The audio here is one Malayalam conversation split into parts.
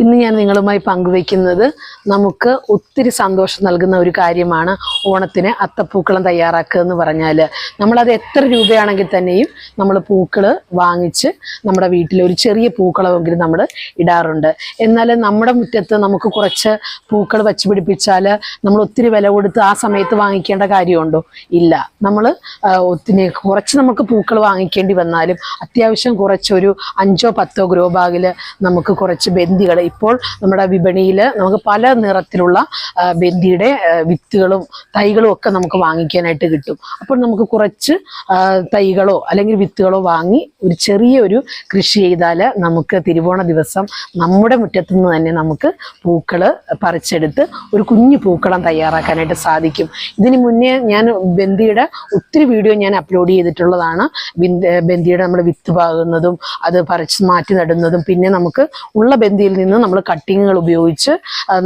ഇന്ന് ഞാൻ നിങ്ങളുമായി പങ്കുവയ്ക്കുന്നത് നമുക്ക് ഒത്തിരി സന്തോഷം നൽകുന്ന ഒരു കാര്യമാണ് ഓണത്തിന് അത്തപ്പൂക്കളം തയ്യാറാക്കുക എന്ന് പറഞ്ഞാൽ നമ്മളത് എത്ര രൂപയാണെങ്കിൽ തന്നെയും നമ്മൾ പൂക്കൾ വാങ്ങിച്ച് നമ്മുടെ വീട്ടിൽ ഒരു ചെറിയ പൂക്കളമെങ്കിലും നമ്മൾ ഇടാറുണ്ട്. എന്നാൽ നമ്മുടെ മുറ്റത്ത് നമുക്ക് കുറച്ച് പൂക്കൾ വച്ച് പിടിപ്പിച്ചാൽ നമ്മൾ ഒത്തിരി വില കൊടുത്ത് ആ സമയത്ത് വാങ്ങിക്കേണ്ട കാര്യമുണ്ടോ? ഇല്ല. നമ്മൾ ഒത്തിരി കുറച്ച് നമുക്ക് പൂക്കൾ വാങ്ങിക്കേണ്ടി വന്നാലും അത്യാവശ്യം കുറച്ചൊരു അഞ്ചോ പത്തോ ഗ്രോ ബാഗിൽ നമുക്ക് കുറച്ച് ബന്ദികൾ ഇപ്പോൾ നമ്മുടെ വിപണിയിൽ നമുക്ക് പല നിറത്തിലുള്ള ബന്ദിയുടെ വിത്തുകളും തൈകളും ഒക്കെ നമുക്ക് വാങ്ങിക്കാനായിട്ട് കിട്ടും. അപ്പോൾ നമുക്ക് കുറച്ച് തൈകളോ അല്ലെങ്കിൽ വിത്തുകളോ വാങ്ങി ഒരു ചെറിയൊരു കൃഷി ചെയ്താൽ നമുക്ക് തിരുവോണ ദിവസം നമ്മുടെ മുറ്റത്തു നിന്ന് തന്നെ നമുക്ക് പൂക്കൾ പറിച്ചെടുത്ത് ഒരു കുഞ്ഞു പൂക്കളം തയ്യാറാക്കാനായിട്ട് സാധിക്കും. ഇതിന് മുന്നേ ഞാൻ ബന്ദിയുടെ ഒത്തിരി വീഡിയോ ഞാൻ അപ്ലോഡ് ചെയ്തിട്ടുള്ളതാണ്. ബിന്ദ- ബന്ദിയുടെ നമ്മൾ വിത്ത് പാകുന്നതും അത് പറിച്ച് മാറ്റി നടുന്നതും പിന്നെ നമുക്ക് ഉള്ള ബന്ദിയിൽ നിന്ന് നമ്മൾ കട്ടിങ്ങുകൾ ഉപയോഗിച്ച്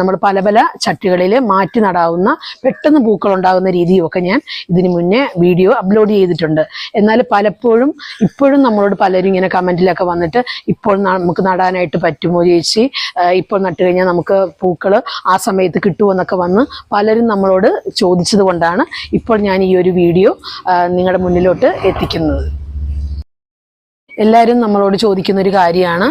നമ്മൾ പല പല ചട്ടികളിൽ മാറ്റി നടാവുന്ന പെട്ടെന്ന് പൂക്കൾ ഉണ്ടാകുന്ന രീതിയുമൊക്കെ ഞാൻ ഇതിന് മുന്നേ വീഡിയോ അപ്ലോഡ് ചെയ്തിട്ടുണ്ട്. എന്നാൽ പലപ്പോഴും ഇപ്പോഴും നമ്മളോട് പലരും ഇങ്ങനെ കമന്റിലൊക്കെ വന്നിട്ട് ഇപ്പോൾ നമുക്ക് നടാനായിട്ട് പറ്റുമോ ചേച്ചി? ഇപ്പോൾ നട്ടു കഴിഞ്ഞാൽ നമുക്ക് പൂക്കൾ ആ സമയത്ത് കിട്ടുമോ? എന്നൊക്കെ വന്ന് പലരും നമ്മളോട് ചോദിച്ചത് കൊണ്ടാണ് ഇപ്പോൾ ഞാൻ ഈ ഒരു വീഡിയോ നിങ്ങളുടെ മുന്നിലോട്ട് എത്തിക്കുന്നത്. എല്ലാവരും നമ്മളോട് ചോദിക്കുന്ന ഒരു കാര്യമാണ്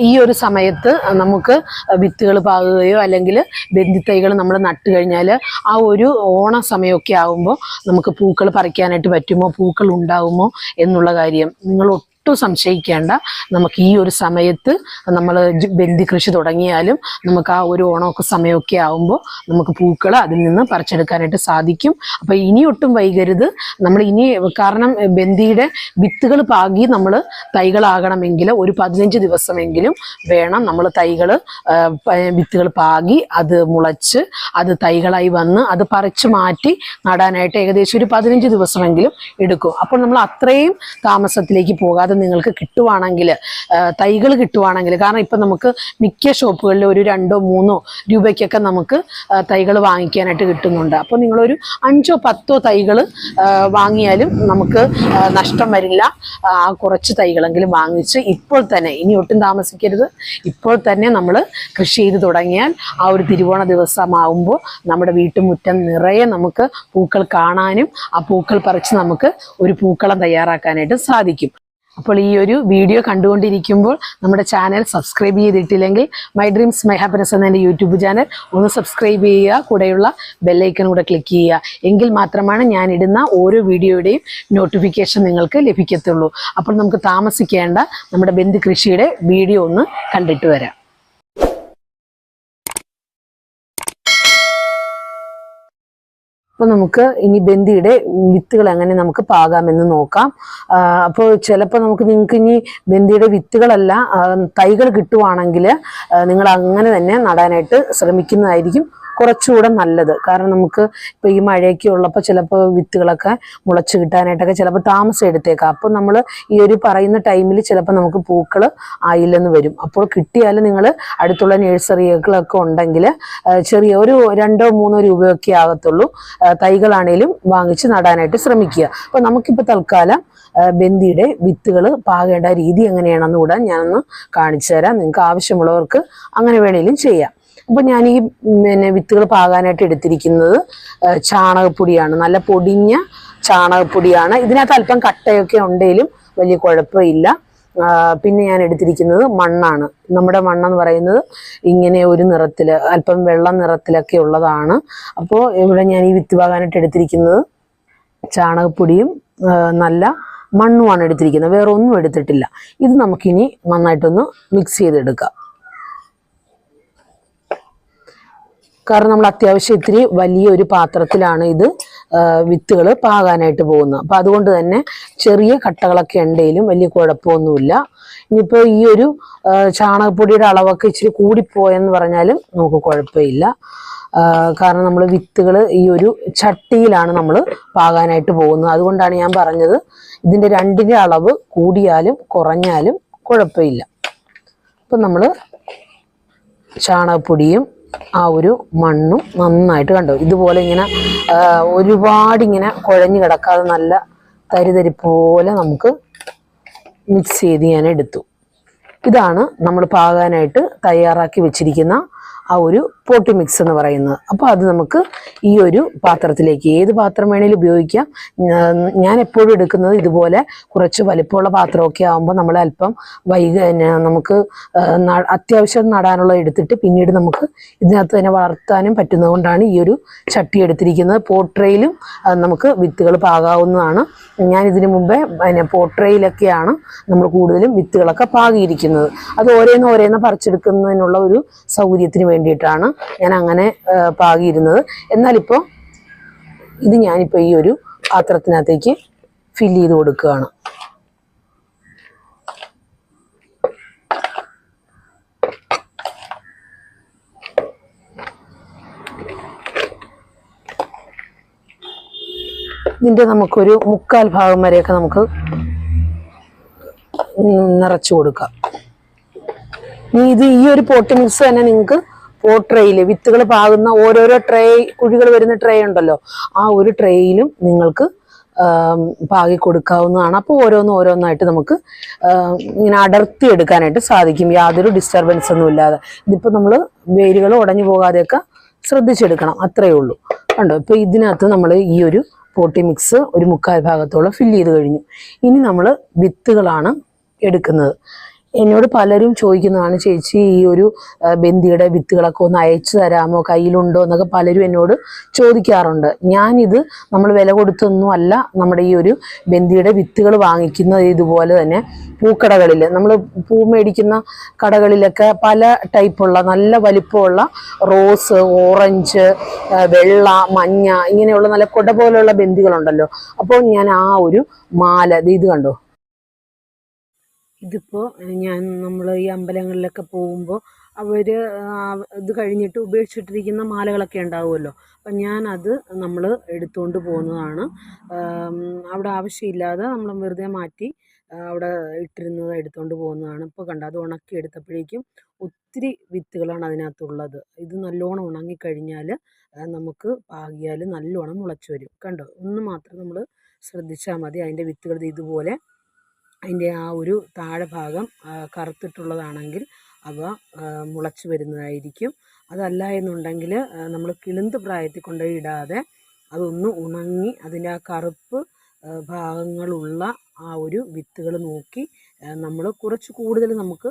ഈ ഒരു സമയത്ത് നമുക്ക് വിത്തുകൾ പാകുകയോ അല്ലെങ്കിൽ ബന്ധിത്തൈകൾ നമ്മൾ നട്ട് കഴിഞ്ഞാൽ ആ ഒരു ഓണ സമയമൊക്കെ ആകുമ്പോൾ നമുക്ക് പൂക്കൾ പറിക്കാനായിട്ട് പറ്റുമോ? പൂക്കൾ ഉണ്ടാകുമോ എന്നുള്ള കാര്യം. നിങ്ങൾ ഒട്ടും സംശയിക്കേണ്ട. നമുക്ക് ഈ ഒരു സമയത്ത് നമ്മൾ ബന്ദി കൃഷി തുടങ്ങിയാലും നമുക്ക് ആ ഒരു ഓണമൊക്കെ സമയമൊക്കെ ആകുമ്പോൾ നമുക്ക് പൂക്കൾ അതിൽ നിന്ന് പറിച്ചെടുക്കാനായിട്ട് സാധിക്കും. അപ്പോൾ ഇനി ഒട്ടും വൈകരുത്. നമ്മൾ ഇനി കാരണം ബന്ദിയുടെ വിത്തുകൾ പാകി നമ്മൾ തൈകളാകണമെങ്കിൽ ഒരു പതിനഞ്ച് ദിവസമെങ്കിലും വേണം നമ്മൾ തൈകൾ വിത്തുകൾ പാകി അത് മുളച്ച് അത് തൈകളായി വന്ന് അത് പറിച്ചു മാറ്റി നടാനായിട്ട് ഏകദേശം ഒരു പതിനഞ്ച് ദിവസമെങ്കിലും എടുക്കും. അപ്പോൾ നമ്മൾ അത്രയും താമസത്തിലേക്ക് പോകാതെ നിങ്ങൾക്ക് കിട്ടുവാണെങ്കിൽ തൈകൾ കിട്ടുവാണെങ്കിൽ കാരണം ഇപ്പം നമുക്ക് മിക്ക ഷോപ്പുകളിൽ ഒരു രണ്ടോ മൂന്നോ രൂപയ്ക്കൊക്കെ നമുക്ക് തൈകൾ വാങ്ങിക്കാനായിട്ട് കിട്ടുന്നുണ്ട്. അപ്പോൾ നിങ്ങളൊരു അഞ്ചോ പത്തോ തൈകൾ വാങ്ങിയാലും നമുക്ക് നഷ്ടം വരില്ല. ആ കുറച്ച് തൈകളെങ്കിലും വാങ്ങിച്ച് ഇപ്പോൾ തന്നെ ഇനി ഒട്ടും താമസിക്കരുത്. ഇപ്പോൾ തന്നെ നമ്മൾ കൃഷി ചെയ്ത് തുടങ്ങിയാൽ ആ ഒരു തിരുവോണ ദിവസമാവുമ്പോൾ നമ്മുടെ വീട്ടുമുറ്റം നിറയെ നമുക്ക് പൂക്കൾ കാണാനും ആ പൂക്കൾ പറിച്ച് നമുക്ക് ഒരു പൂക്കളം തയ്യാറാക്കാനായിട്ട് സാധിക്കും. അപ്പോൾ ഈ ഒരു വീഡിയോ കണ്ടുകൊണ്ടിരിക്കുമ്പോൾ നമ്മുടെ ചാനൽ സബ്സ്ക്രൈബ് ചെയ്തിട്ടില്ലെങ്കിൽ മൈ ഡ്രീംസ് മൈ ഹാപ്പിനെസ് എന്ന എന്റെ യൂട്യൂബ് ചാനൽ ഒന്ന് സബ്സ്ക്രൈബ് ചെയ്യുക. കൂടെയുള്ള ബെല്ലൈക്കൺ കൂടെ ക്ലിക്ക് ചെയ്യുക. എങ്കിൽ മാത്രമാണ് ഞാൻ ഇടുന്ന ഓരോ വീഡിയോയുടെയും നോട്ടിഫിക്കേഷൻ നിങ്ങൾക്ക് ലഭിക്കത്തുള്ളൂ. അപ്പോൾ നമുക്ക് താമസിക്കേണ്ട നമ്മുടെ ബന്ധു കൃഷിയുടെ വീഡിയോ ഒന്ന് കണ്ടിട്ട് വരാം. അപ്പോൾ നമുക്ക് ഇനി ബന്ദിയുടെ വിത്തുകൾ എങ്ങനെ നമുക്ക് പാകാമെന്ന് നോക്കാം. അപ്പോൾ ചിലപ്പോൾ നമുക്ക് നിങ്ങൾക്ക് ഇനി ബന്ദിയുടെ വിത്തുകളല്ല തൈകൾ കിട്ടുവാണെങ്കിൽ നിങ്ങൾ അങ്ങനെ തന്നെ നടാനായിട്ട് ശ്രമിക്കുന്നതായിരിക്കും. കുറച്ചുകൂടെ നല്ലത്. കാരണം നമുക്ക് ഇപ്പോൾ ഈ മഴയൊക്കെ ഉള്ളപ്പോൾ ചിലപ്പോൾ വിത്തുകളൊക്കെ മുളച്ച് കിട്ടാനായിട്ടൊക്കെ ചിലപ്പോൾ താമസം എടുത്തേക്കാം. അപ്പോൾ നമ്മൾ ഈ ഒരു പറയുന്ന ടൈമിൽ ചിലപ്പോൾ നമുക്ക് പൂക്കൾ ആയില്ലെന്ന് വരും. അപ്പോൾ കിട്ടിയാൽ നിങ്ങൾ അടുത്തുള്ള നഴ്സറികളൊക്കെ ഉണ്ടെങ്കിൽ ചെറിയ ഒരു രണ്ടോ മൂന്നോ രൂപയൊക്കെ ആകത്തുള്ളൂ. തൈകളാണേലും വാങ്ങിച്ച് നടാനായിട്ട് ശ്രമിക്കുക. അപ്പോൾ നമുക്കിപ്പോൾ തൽക്കാലം ബന്ദിയുടെ വിത്തുകൾ പാകേണ്ട രീതി എങ്ങനെയാണെന്ന് കൂടെ ഞാനൊന്ന് കാണിച്ചു തരാം. നിങ്ങൾക്ക് ആവശ്യമുള്ളവർക്ക് അങ്ങനെ വേണേലും ചെയ്യാം. അപ്പോൾ ഞാൻ ഈ പിന്നെ വിത്തുകൾ പാകാനായിട്ട് എടുത്തിരിക്കുന്നത് ചാണകപ്പൊടിയാണ്. നല്ല പൊടിഞ്ഞ ചാണകപ്പൊടിയാണ്. ഇതിനകത്ത് അല്പം കട്ടയൊക്കെ ഉണ്ടെങ്കിലും വലിയ കുഴപ്പമില്ല. പിന്നെ ഞാൻ എടുത്തിരിക്കുന്നത് മണ്ണാണ്. നമ്മുടെ മണ്ണെന്ന് പറയുന്നത് ഇങ്ങനെ ഒരു നിറത്തിൽ അല്പം വെള്ളം നിറത്തിലൊക്കെ ഉള്ളതാണ്. അപ്പോൾ ഇവിടെ ഞാൻ ഈ വിത്ത് പാകാനായിട്ട് എടുത്തിരിക്കുന്നത് ചാണകപ്പൊടിയും നല്ല മണ്ണുമാണ് എടുത്തിരിക്കുന്നത്. വേറെ ഒന്നും എടുത്തിട്ടില്ല. ഇത് നമുക്കിനി നന്നായിട്ടൊന്ന് മിക്സ് ചെയ്തെടുക്കാം. കാരണം നമ്മൾ അത്യാവശ്യം ഇത്തിരി വലിയൊരു പാത്രത്തിലാണ് ഇത് വിത്തുകൾ പാകാനായിട്ട് പോകുന്നത്. അപ്പം അതുകൊണ്ട് തന്നെ ചെറിയ കട്ടകളൊക്കെ ഉണ്ടെങ്കിലും വലിയ കുഴപ്പമൊന്നുമില്ല. ഇനിയിപ്പോൾ ഈ ഒരു ചാണകപ്പൊടിയുടെ അളവൊക്കെ ഇച്ചിരി കൂടിപ്പോയെന്ന് പറഞ്ഞാലും നമുക്ക് കുഴപ്പമില്ല. കാരണം നമ്മൾ വിത്തുകൾ ഈ ഒരു ചട്ടിയിലാണ് നമ്മൾ പാകാനായിട്ട് പോകുന്നത്. അതുകൊണ്ടാണ് ഞാൻ പറഞ്ഞത് ഇതിന്റെ രണ്ടിന്റെ അളവ് കൂടിയാലും കുറഞ്ഞാലും കുഴപ്പമില്ല. അപ്പം നമ്മൾ ചാണകപ്പൊടിയും ആ ഒരു മണ്ണും നന്നായിട്ട് കണ്ടു. ഇതുപോലെ ഇങ്ങനെ ഒരുപാട് ഇങ്ങനെ കുഴഞ്ഞു കിടക്കാതെ നല്ല തരിതരി പോലെ നമുക്ക് മിക്സ് ചെയ്ത് ഞാൻ എടുത്തു. ഇതാണ് നമ്മൾ പാകാനായിട്ട് തയ്യാറാക്കി വെച്ചിരിക്കുന്ന ആ ഒരു പോട്ടി മിക്സ് എന്ന് പറയുന്നത്. അപ്പോൾ അത് നമുക്ക് ഈ ഒരു പാത്രത്തിലേക്ക് ഏത് പാത്രം വേണേലും ഉപയോഗിക്കാം. ഞാൻ- എപ്പോഴും എടുക്കുന്നത് ഇതുപോലെ കുറച്ച് വലിപ്പമുള്ള പാത്രമൊക്കെ ആകുമ്പോൾ നമ്മൾ അല്പം വൈക നമുക്ക് അത്യാവശ്യം നടാനുള്ള എടുത്തിട്ട് പിന്നീട് നമുക്ക് ഇതിനകത്ത് തന്നെ വളർത്താനും പറ്റുന്നതുകൊണ്ടാണ് ഈ ഒരു ചട്ടി എടുത്തിരിക്കുന്നത്. പോട്രയിലും നമുക്ക് വിത്തുകൾ പാകാവുന്നതാണ്. ഞാൻ ഇതിനു മുമ്പേ പിന്നെ പോട്രയിലൊക്കെയാണ് നമ്മൾ കൂടുതലും വിത്തുകളൊക്കെ പാകിയിരിക്കുന്നത്. അത് ഓരോന്ന് ഓരോന്ന് പറിച്ചെടുക്കുന്നതിനുള്ള ഒരു സൗകര്യത്തിന് വേണ്ടിയിട്ടാണ് ഞാൻ അങ്ങനെ പാകിയിരുന്നത്. എന്നാലിപ്പോൾ ഇത് ഞാനിപ്പോൾ ഈ ഒരു പാത്രത്തിനകത്തേക്ക് ഫില്ല് ചെയ്ത് കൊടുക്കുകയാണ്. ഇതിന്റെ നമുക്കൊരു മുക്കാൽ ഭാഗം വരെയൊക്കെ നമുക്ക് നിറച്ചു കൊടുക്കാം. ഇനി ഇത് ഈ ഒരു പോട്ട് മിക്സ് തന്നെ നിങ്ങൾക്ക് പോട്രേയിൽ വിത്തുകൾ പാകുന്ന ഓരോരോ ട്രേ കുഴികൾ വരുന്ന ട്രേ ഉണ്ടല്ലോ. ആ ഒരു ട്രേയിലും നിങ്ങൾക്ക് പാകി കൊടുക്കാവുന്നതാണ്. അപ്പോൾ ഓരോന്നും ഓരോന്നായിട്ട് നമുക്ക് ഇങ്ങനെ അടർത്തി എടുക്കാനായിട്ട് സാധിക്കും. യാതൊരു ഡിസ്റ്റർബൻസ് ഒന്നും ഇല്ലാതെ. ഇതിപ്പോൾ നമ്മൾ വേരുകൾ ഉടഞ്ഞു പോകാതെയൊക്കെ ശ്രദ്ധിച്ചെടുക്കണം. അത്രയേ ഉള്ളൂ. കണ്ടോ? ഇപ്പോൾ ഇതിനകത്ത് നമ്മൾ ഈ ഒരു പോട്ടി മിക്സ് ഒരു മുക്കാൽ ഭാഗത്തോളം ഫില്ല് ചെയ്ത് കഴിഞ്ഞു. ഇനി നമ്മൾ വിത്തുകളാണ് എടുക്കുന്നത്. എന്നോട് പലരും ചോദിക്കുന്നതാണ് ചേച്ചി ഈ ഒരു ബന്ദിയുടെ വിത്തുകളൊക്കെ ഒന്ന് അയച്ചു തരാമോ? കയ്യിലുണ്ടോ? എന്നൊക്കെ പലരും എന്നോട് ചോദിക്കാറുണ്ട്. ഞാനിത് നമ്മൾ വില കൊടുത്തൊന്നും അല്ല നമ്മുടെ ഈ ഒരു ബന്ദിയുടെ വിത്തുകൾ വാങ്ങിക്കുന്നത് ഇതുപോലെ തന്നെ പൂക്കടകളിൽ നമ്മൾ പൂ മേടിക്കുന്ന കടകളിലൊക്കെ പല ടൈപ്പുള്ള നല്ല വലിപ്പമുള്ള റോസ് ഓറഞ്ച് വെള്ള മഞ്ഞ ഇങ്ങനെയുള്ള നല്ല കൊട പോലെയുള്ള ബന്ദികളുണ്ടല്ലോ അപ്പോൾ ഞാൻ ആ ഒരു മാല ഇത് കണ്ടോ? ഇതിപ്പോൾ ഞാൻ നമ്മൾ ഈ അമ്പലങ്ങളിലൊക്കെ പോകുമ്പോൾ അവർ ഇത് കഴിഞ്ഞിട്ട് ഉപേക്ഷിച്ചിട്ടിരിക്കുന്ന മാലകളൊക്കെ ഉണ്ടാവുമല്ലോ. അപ്പം ഞാനത് നമ്മൾ എടുത്തുകൊണ്ട് പോകുന്നതാണ്. അവിടെ ആവശ്യമില്ലാതെ നമ്മൾ വെറുതെ മാറ്റി അവിടെ ഇട്ടിരുന്നത് എടുത്തുകൊണ്ട് പോകുന്നതാണ്. ഇപ്പോൾ കണ്ട അത് ഉണക്കി എടുത്തപ്പോഴേക്കും ഒത്തിരി വിത്തുകളാണ് അതിനകത്തുള്ളത്. ഇത് നല്ലോണം ഉണങ്ങിക്കഴിഞ്ഞാൽ നമുക്ക് പാകിയാൽ നല്ലോണം മുളച്ചു വരും. കണ്ടോ ഒന്ന് മാത്രം നമ്മൾ ശ്രദ്ധിച്ചാൽ മതി. അതിന്റെ വിത്തുകൾ ഇതുപോലെ അതിന്റെ ആ ഒരു താഴെ ഭാഗം ആ, കറുത്തിട്ടുള്ളതാണെങ്കിൽ അവ മുളച്ചു വരുന്നതായിരിക്കും. അതല്ല എന്നുണ്ടെങ്കിൽ നമ്മൾ കിളുന്ത് പ്രായത്തിൽ കൊണ്ടുപോയി ഇടാതെ അതൊന്ന് ഉണങ്ങി അതിന്റെ ആ കറുപ്പ് ഭാഗങ്ങളുള്ള ആ ഒരു വിത്തുകൾ നോക്കി നമ്മൾ കുറച്ച് കൂടുതൽ നമുക്ക്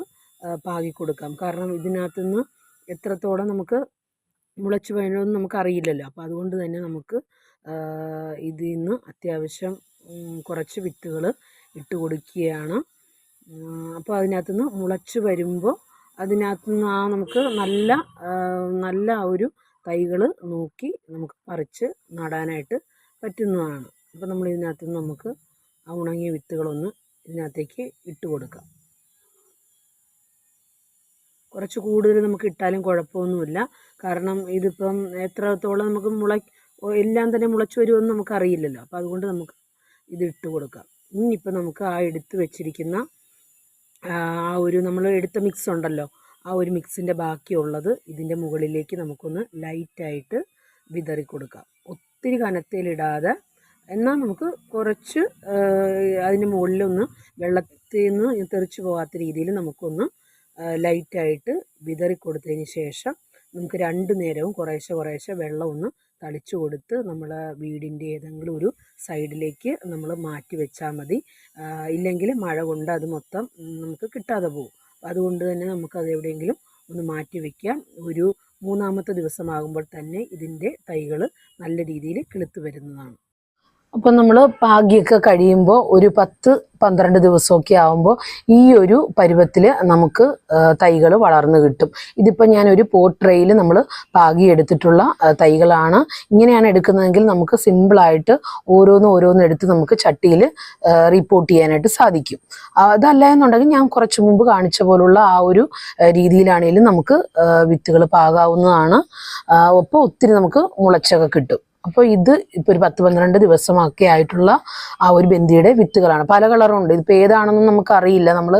പാകി കൊടുക്കാം കാരണം ഇതിനകത്തു നിന്ന് എത്രത്തോളം നമുക്ക് മുളച്ചു വേണമെന്ന് നമുക്കറിയില്ലല്ലോ. അപ്പോൾ അതുകൊണ്ട് തന്നെ നമുക്ക് ഇതിൽ നിന്ന് അത്യാവശ്യം കുറച്ച് വിത്തുകൾ ഇട്ട് കൊടുക്കുകയാണ്. അപ്പോൾ അതിനകത്തു നിന്ന് മുളച്ച് വരുമ്പോൾ അതിനകത്തു നിന്ന് ആ നമുക്ക് നല്ല നല്ല ഒരു തൈകൾ നോക്കി നമുക്ക് പറിച്ച് നടാനായിട്ട് പറ്റുന്നതാണ്. അപ്പോൾ നമ്മൾ ഇതിനകത്തു നിന്ന് നമുക്ക് ആ ഉണങ്ങിയ വിത്തുകളൊന്ന് ഇതിനകത്തേക്ക് ഇട്ട് കൊടുക്കാം. കുറച്ച് കൂടുതൽ നമുക്ക് ഇട്ടാലും കുഴപ്പമൊന്നുമില്ല. കാരണം ഇതിപ്പം എത്രത്തോളം നമുക്ക് മുള എല്ലാം തന്നെ മുളച്ച് വരുമെന്ന് നമുക്കറിയില്ലല്ലോ. അപ്പോൾ അതുകൊണ്ട് നമുക്ക് ഇത് ഇട്ട് കൊടുക്കാം. ഇനിയിപ്പോൾ നമുക്ക് ആ എടുത്ത് വെച്ചിരിക്കുന്ന ആ ഒരു നമ്മൾ എടുത്ത മിക്സ് ഉണ്ടല്ലോ ആ ഒരു മിക്സിന്റെ ബാക്കിയുള്ളത് ഇതിന്റെ മുകളിലേക്ക് നമുക്കൊന്ന് ലൈറ്റായിട്ട് വിതറി കൊടുക്കാം. ഒത്തിരി കനത്തിലിടാതെ എന്നാൽ നമുക്ക് കുറച്ച് അതിന് മുകളിലൊന്ന് വെള്ളത്തിൽ നിന്ന് തെറിച്ച് പോകാത്ത രീതിയിൽ നമുക്കൊന്ന് ലൈറ്റായിട്ട് വിതറി കൊടുത്തതിന് ശേഷം നമുക്ക് രണ്ട് നേരവും കുറേശ്ശെ കുറേശ്ശെ വെള്ളം ഒന്ന് തളിച്ചു കൊടുത്ത് നമ്മൾ വീടിന്റെ ഏതെങ്കിലും ഒരു സൈഡിലേക്ക് നമ്മൾ മാറ്റി വെച്ചാൽ മതി. ഇല്ലെങ്കിൽ മഴ കൊണ്ട് അത് മൊത്തം നമുക്ക് കിട്ടാതെ പോകും. അതുകൊണ്ട് തന്നെ നമുക്കത് എവിടെയെങ്കിലും ഒന്ന് മാറ്റി വയ്ക്കാം ഒരു മൂന്നാമത്തെ ദിവസമാകുമ്പോൾ തന്നെ ഇതിന്റെ തൈകൾ നല്ല രീതിയിൽ കിളുത്ത് വരുന്നതാണ്. അപ്പം നമ്മൾ പാകിയൊക്കെ കഴിയുമ്പോൾ ഒരു പത്ത് പന്ത്രണ്ട് ദിവസമൊക്കെ ആകുമ്പോൾ ഈ ഒരു പരുവത്തിൽ നമുക്ക് തൈകൾ വളർന്നു കിട്ടും. ഇതിപ്പോൾ ഒരു പോട്രയിൽ നമ്മൾ പാകി എടുത്തിട്ടുള്ള തൈകളാണ്. ഇങ്ങനെയാണ് എടുക്കുന്നതെങ്കിൽ നമുക്ക് സിമ്പിളായിട്ട് ഓരോന്ന് ഓരോന്ന് എടുത്ത് നമുക്ക് ചട്ടിയിൽ റിപ്പോർട്ട് ചെയ്യാനായിട്ട് സാധിക്കും. അതല്ല എന്നുണ്ടെങ്കിൽ ഞാൻ കുറച്ച് മുമ്പ് കാണിച്ച പോലുള്ള ആ ഒരു രീതിയിലാണെങ്കിലും നമുക്ക് വിത്തുകൾ പാകാവുന്നതാണ്. ഒപ്പം ഒത്തിരി നമുക്ക് മുളച്ചൊക്കെ കിട്ടും. അപ്പോൾ ഇത് ഇപ്പോൾ ഒരു പത്ത് പന്ത്രണ്ട് ദിവസമൊക്കെ ആയിട്ടുള്ള ആ ഒരു ബന്ധിയുടെ വിത്തുകളാണ്. പല കളറുണ്ട് ഇതിപ്പോൾ ഏതാണെന്നും നമുക്കറിയില്ല. നമ്മൾ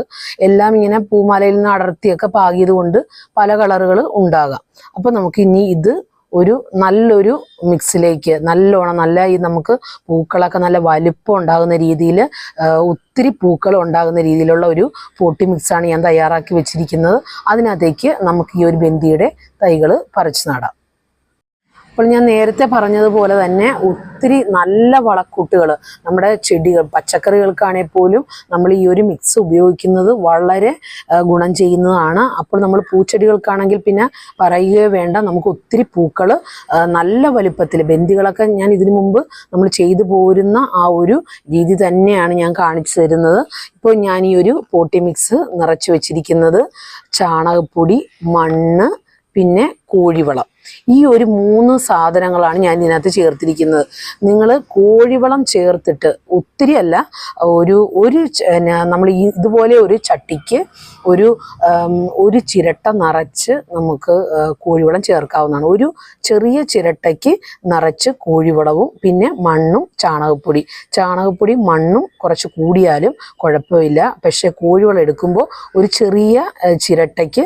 എല്ലാം ഇങ്ങനെ പൂമാലയിൽ നിന്ന് അടർത്തിയൊക്കെ പാകിയത് കൊണ്ട് പല കളറുകൾ ഉണ്ടാകാം. അപ്പോൾ നമുക്ക് ഇനി ഇത് ഒരു നല്ലൊരു മിക്സിലേക്ക് നല്ലോണം നല്ല ഈ നമുക്ക് പൂക്കളൊക്കെ നല്ല വലിപ്പം ഉണ്ടാകുന്ന രീതിയിൽ ഒത്തിരി പൂക്കൾ ഉണ്ടാകുന്ന രീതിയിലുള്ള ഒരു പോട്ടി മിക്സാണ് ഞാൻ തയ്യാറാക്കി വെച്ചിരിക്കുന്നത്. അതിനകത്തേക്ക് നമുക്ക് ഈ ഒരു ബന്ധിയുടെ തൈകൾ പറിച്ചു നടാം. അപ്പോൾ ഞാൻ നേരത്തെ പറഞ്ഞതുപോലെ തന്നെ ഒത്തിരി നല്ല വളക്കൂട്ടുകൾ നമ്മുടെ ചെടികൾ പച്ചക്കറികൾക്കാണെങ്കിൽ പോലും നമ്മൾ ഈ ഒരു മിക്സ് ഉപയോഗിക്കുന്നത് വളരെ ഗുണം ചെയ്യുന്നതാണ്. അപ്പോൾ നമ്മൾ പൂച്ചെടികൾക്കാണെങ്കിൽ പിന്നെ പറയുകയോ വേണ്ട നമുക്ക് ഒത്തിരി പൂക്കൾ നല്ല വലിപ്പത്തിൽ ബന്ദികളൊക്കെ ഞാൻ ഇതിനു മുമ്പ് നമ്മൾ ചെയ്തു പോരുന്ന ആ ഒരു രീതി തന്നെയാണ് ഞാൻ കാണിച്ചു തരുന്നത്. ഇപ്പോൾ ഞാൻ ഈ ഒരു പോട്ടി മിക്സ് നിറച്ച് വെച്ചിരിക്കുന്നത് ചാണകപ്പൊടി മണ്ണ് പിന്നെ കോഴിവളം. ഈ ഒരു മൂന്ന് സാധനങ്ങളാണ് ഞാൻ ഇതിനകത്ത് ചേർത്തിരിക്കുന്നത്. നിങ്ങൾ കോഴിവളം ചേർത്തിട്ട് ഒത്തിരി അല്ല ഒരു ഒരു നമ്മൾ ഈ ഇതുപോലെ ഒരു ചട്ടിക്ക് ഒരു ഒരു ചിരട്ട നിറച്ച് നമുക്ക് കോഴിവളം ചേർക്കാവുന്നതാണ്. ഒരു ചെറിയ ചിരട്ടയ്ക്ക് നിറച്ച് കോഴിവളവും പിന്നെ മണ്ണും ചാണകപ്പൊടി. ചാണകപ്പൊടി മണ്ണും കുറച്ച് കൂടിയാലും കുഴപ്പമില്ല. പക്ഷേ കോഴിവളം എടുക്കുമ്പോൾ ഒരു ചെറിയ ചിരട്ടയ്ക്ക്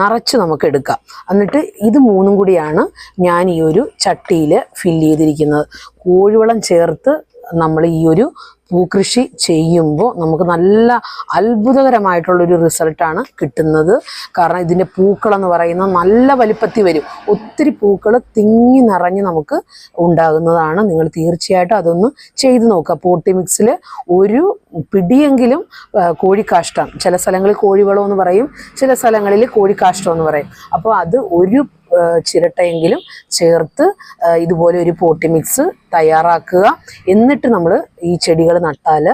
നിറച്ച് നമുക്ക് എടുക്കാം. എന്നിട്ട് ഇത് മൂന്നും കൂടിയാണ് ഞാൻ ഈ ഒരു ചട്ടിയിൽ ഫില്ല് ചെയ്തിരിക്കുന്നത്. കോഴിവളം ചേർത്ത് നമ്മൾ ഈ ഒരു പൂക്കൃഷി ചെയ്യുമ്പോൾ നമുക്ക് നല്ല അത്ഭുതകരമായിട്ടുള്ളൊരു റിസൾട്ടാണ് കിട്ടുന്നത്. കാരണം ഇതിന്റെ പൂക്കളെന്ന് പറയുന്നത് നല്ല വലിപ്പത്തിൽ വരും. ഒത്തിരി പൂക്കൾ തിങ്ങി നിറഞ്ഞ് നമുക്ക് ഉണ്ടാകുന്നതാണ്. നിങ്ങൾ തീർച്ചയായിട്ടും അതൊന്ന് ചെയ്ത് നോക്കുക. പോട്ടി മിക്സിൽ ഒരു പിടിയെങ്കിലും കോഴിക്കാഷ്ടം. ചില സ്ഥലങ്ങളിൽ കോഴിവളം എന്ന് പറയും ചില സ്ഥലങ്ങളിൽ കോഴിക്കാഷ്ടം എന്ന് പറയും. അപ്പോൾ അത് ഒരു ചിരട്ടയെങ്കിലും ചേർത്ത് ഇതുപോലെ ഒരു പോട്ടി മിക്സ് തയ്യാറാക്കുക. എന്നിട്ട് നമ്മൾ ഈ ചെടികൾ നട്ടാൽ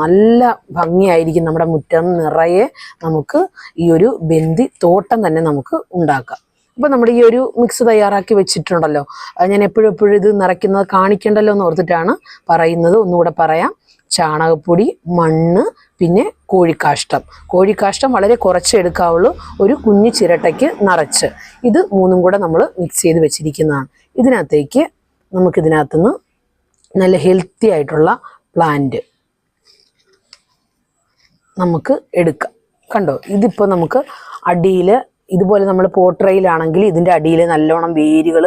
നല്ല ഭംഗിയായിരിക്കും നമ്മുടെ മുറ്റം നിറയെ നമുക്ക് ഈ ഒരു ബന്തി തോട്ടം തന്നെ നമുക്ക് ഉണ്ടാക്കാം. അപ്പോൾ നമ്മുടെ ഈ ഒരു മിക്സ് തയ്യാറാക്കി വെച്ചിട്ടുണ്ടല്ലോ. ഞാൻ എപ്പോഴും എപ്പോഴും ഇത് നിറയ്ക്കുന്നത് കാണിക്കണ്ടല്ലോ എന്ന് ഓർത്തിട്ടാണ് പറയുന്നത്. ഒന്നുകൂടെ പറയാം. ചാണകപ്പൊടി മണ്ണ് പിന്നെ കോഴിക്കാഷ്ടം. കോഴിക്കാഷ്ടം വളരെ കുറച്ച് എടുക്കാവുള്ളൂ. ഒരു കുഞ്ഞു ചിരട്ടയ്ക്ക് നിറച്ച്. ഇത് മൂന്നും കൂടെ നമ്മൾ മിക്സ് ചെയ്ത് വെച്ചിരിക്കുന്നതാണ്. ഇതിനകത്തേക്ക് നമുക്കിതിനകത്തുനിന്ന് നല്ല ഹെൽത്തി ആയിട്ടുള്ള പ്ലാന്റ് നമുക്ക് എടുക്കാം. കണ്ടോ? ഇതിപ്പോൾ നമുക്ക് അടിയിൽ ഇതുപോലെ നമ്മൾ പോട്രയിലാണെങ്കിൽ ഇതിന്റെ അടിയിൽ നല്ലോണം വേരുകൾ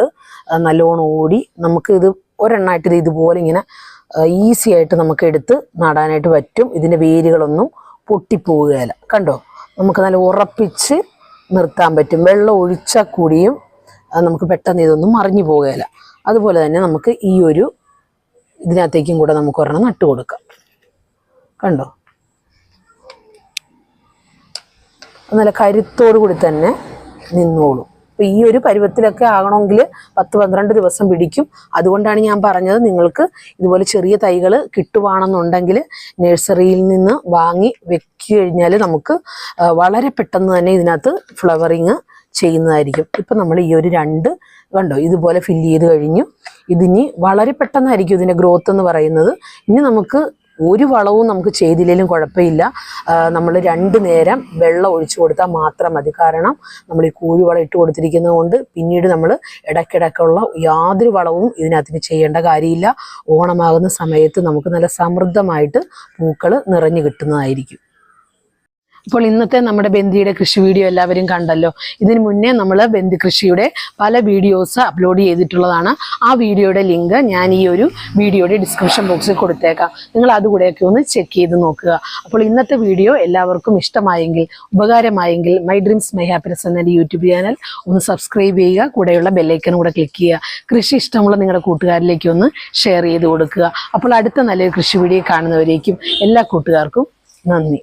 നല്ലോണം ഓടി നമുക്ക് ഇത് ഒരെണ്ണമായിട്ട് ഇത് ഇതുപോലെ ഇങ്ങനെ ഈസി ആയിട്ട് നമുക്ക് എടുത്ത് നടാനായിട്ട് പറ്റും. ഇതിന്റെ വേരുകളൊന്നും പൊട്ടിപ്പോവുകയില്ല കണ്ടോ? നമുക്ക് നല്ല ഉറപ്പിച്ച് നിർത്താൻ പറ്റും. വെള്ളം ഒഴിച്ചാൽ കൂടിയും നമുക്ക് പെട്ടെന്ന് ഇതൊന്നും മറിഞ്ഞു പോകുകയില്ല അതുപോലെ തന്നെ നമുക്ക് ഈ ഒരു ഇതിനകത്തേക്കും കൂടെ നമുക്ക് ഒരെണ്ണം നട്ടു കൊടുക്കാം. കണ്ടോ? നല്ല കരുത്തോടു കൂടി തന്നെ നിന്നോളും. അപ്പോൾ ഈ ഒരു പരുവത്തിലൊക്കെ ആകണമെങ്കിൽ പത്ത് പന്ത്രണ്ട് ദിവസം പിടിക്കും. അതുകൊണ്ടാണ് ഞാൻ പറഞ്ഞത് നിങ്ങൾക്ക് ഇതുപോലെ ചെറിയ തൈകൾ കിട്ടുവാണെന്നുണ്ടെങ്കിൽ നഴ്സറിയിൽ നിന്ന് വാങ്ങി വെക്കി കഴിഞ്ഞാൽ നമുക്ക് വളരെ പെട്ടെന്ന് തന്നെ ഇതിനകത്ത് ഫ്ലവറിങ് ചെയ്യുന്നതായിരിക്കും. ഇപ്പം നമ്മൾ ഈ ഒരു രണ്ട് കണ്ടോ ഇതുപോലെ ഫില്ല് ചെയ്ത് കഴിഞ്ഞു. ഇതിനി വളരെ പെട്ടെന്നായിരിക്കും ഇതിന്റെ ഗ്രോത്ത് എന്ന് പറയുന്നത്. ഇനി നമുക്ക് ഒരു വളവും നമുക്ക് ചെയ്തില്ലെങ്കിലും കുഴപ്പമില്ല. നമ്മൾ രണ്ട് നേരം വെള്ളം ഒഴിച്ചു കൊടുത്താൽ മാത്രം മതി. കാരണം നമ്മൾ ഈ കോഴിവളം ഇട്ട് കൊടുത്തിരിക്കുന്നത് കൊണ്ട് പിന്നീട് നമ്മൾ ഇടയ്ക്കിടയ്ക്കുള്ള യാതൊരു വളവും ഇതിനകത്തിന് ചെയ്യേണ്ട കാര്യമില്ല. ഓണമാകുന്ന സമയത്ത് നമുക്ക് നല്ല സമൃദ്ധമായിട്ട് പൂക്കൾ നിറഞ്ഞു കിട്ടുന്നതായിരിക്കും. അപ്പോൾ ഇന്നത്തെ നമ്മുടെ ബന്ദിയുടെ കൃഷി വീഡിയോ എല്ലാവരും കണ്ടല്ലോ. ഇതിനു മുന്നേ നമ്മൾ ബന്ദി കൃഷിയുടെ പല വീഡിയോസ് അപ്ലോഡ് ചെയ്തിട്ടുള്ളതാണ്. ആ വീഡിയോയുടെ ലിങ്ക് ഞാൻ ഈ ഒരു വീഡിയോയുടെ ഡിസ്ക്രിപ്ഷൻ ബോക്സിൽ കൊടുത്തേക്കാം. നിങ്ങൾ അതുകൂടെയൊക്കെ ഒന്ന് ചെക്ക് ചെയ്ത് നോക്കുക. അപ്പോൾ ഇന്നത്തെ വീഡിയോ എല്ലാവർക്കും ഇഷ്ടമായെങ്കിൽ ഉപകാരമായെങ്കിൽ മൈ ഡ്രീംസ് മൈ ഹാപ്പിനെസ് എന്ന യൂട്യൂബ് ചാനൽ ഒന്ന് സബ്സ്ക്രൈബ് ചെയ്യുക. കൂടെയുള്ള ബെല്ലൈക്കനും കൂടെ ക്ലിക്ക് ചെയ്യുക. കൃഷി ഇഷ്ടമുള്ള നിങ്ങളുടെ കൂട്ടുകാരിലേക്ക് ഒന്ന് ഷെയർ ചെയ്ത് കൊടുക്കുക. അപ്പോൾ അടുത്ത നല്ലൊരു കൃഷി വീഡിയോ കാണുന്നവരേക്കും എല്ലാ കൂട്ടുകാർക്കും നന്ദി.